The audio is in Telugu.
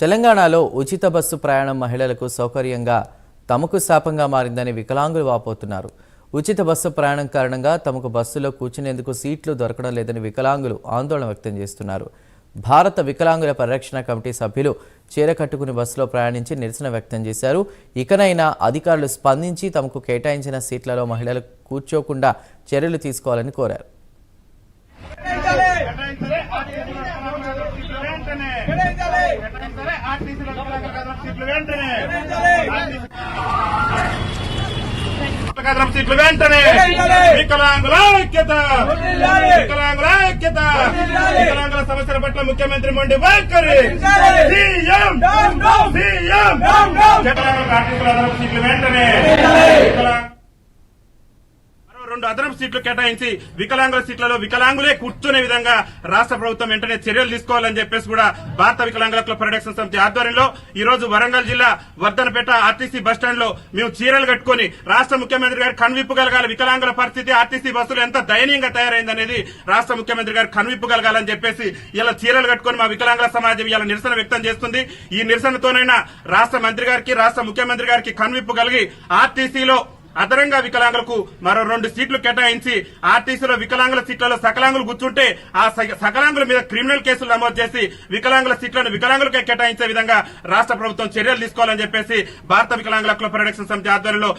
తెలంగాణలో ఉచిత బస్సు ప్రయాణం మహిళలకు సౌకర్యంగా తమకు శాపంగా మారిందని వికలాంగులు వాపోతున్నారు. ఉచిత బస్సు ప్రయాణం కారణంగా తమకు బస్సులో కూర్చునేందుకు సీట్లు దొరకడం లేదని వికలాంగులు ఆందోళన వ్యక్తం చేస్తున్నారు. భారత వికలాంగుల పరిరక్షణ కమిటీ సభ్యులు చీర కట్టుకుని బస్సులో ప్రయాణించి నిరసన వ్యక్తం చేశారు. ఇకనైనా అధికారులు స్పందించి తమకు కేటాయించిన సీట్లలో మహిళలు కూర్చోకుండా చర్యలు తీసుకోవాలని కోరారు. కదరం సీట్లు వెంటనే వికలాంగుల ఐక్యత వికలాంగుల ఐక్యత వికలాంగుల సమస్యల పట్ల ముఖ్యమంత్రి మొండి వైఖరి సీఎం సీఎం వికలాంగుల ఆర్టీసీల అదనపు సీట్లు వెంటనే వికలాంగుల రెండు అదనపు సీట్లు కేటాయించి వికలాంగుల సీట్లలో వికలాంగులే కూర్చునే విధంగా రాష్ట్ర ప్రభుత్వం వెంటనే చర్యలు తీసుకోవాలని చెప్పేసి కూడా భారత వికలాంగుల క్లబ్ పరిరక్షణ సమితి ఆధ్వర్యంలో ఈ రోజు వరంగల్ జిల్లా వర్ధనపేట ఆర్టీసీ బస్టాండ్లో మేము చీరలు కట్టుకొని రాష్ట్ర ముఖ్యమంత్రి గారు కనువిప్పగలగాలి వికలాంగుల పరిస్థితి ఆర్టీసీ బస్సులు ఎంత దయనీయంగా తయారైందనేది రాష్ట్ర ముఖ్యమంత్రి గారు కనువిప్పగలగాలని చెప్పేసి ఇలా చీరలు కట్టుకొని మా వికలాంగుల సమాజం ఇలా నిరసన వ్యక్తం చేస్తుంది. ఈ నిరసనతోనైనా రాష్ట్ర మంత్రి గారికి రాష్ట్ర ముఖ్యమంత్రి గారికి కనువిప్పగలిగి ఆర్టీసీలో అదనంగా వికలాంగులకు మరో రెండు సీట్లు కేటాయించి ఆర్టీసీలో వికలాంగుల సీట్లలో సకలాంగులు కూర్చుంటే ఆ సకలాంగుల మీద క్రిమినల్ కేసులు నమోదు చేసి వికలాంగుల సీట్లను వికలాంగులకే కేటాయించే విధంగా రాష్ట్ర ప్రభుత్వం చర్యలు తీసుకోవాలని చెప్పేసి భారత వికలాంగుల హక్కుల పరిరక్షణ సమితి ఆధ్వర్యంలో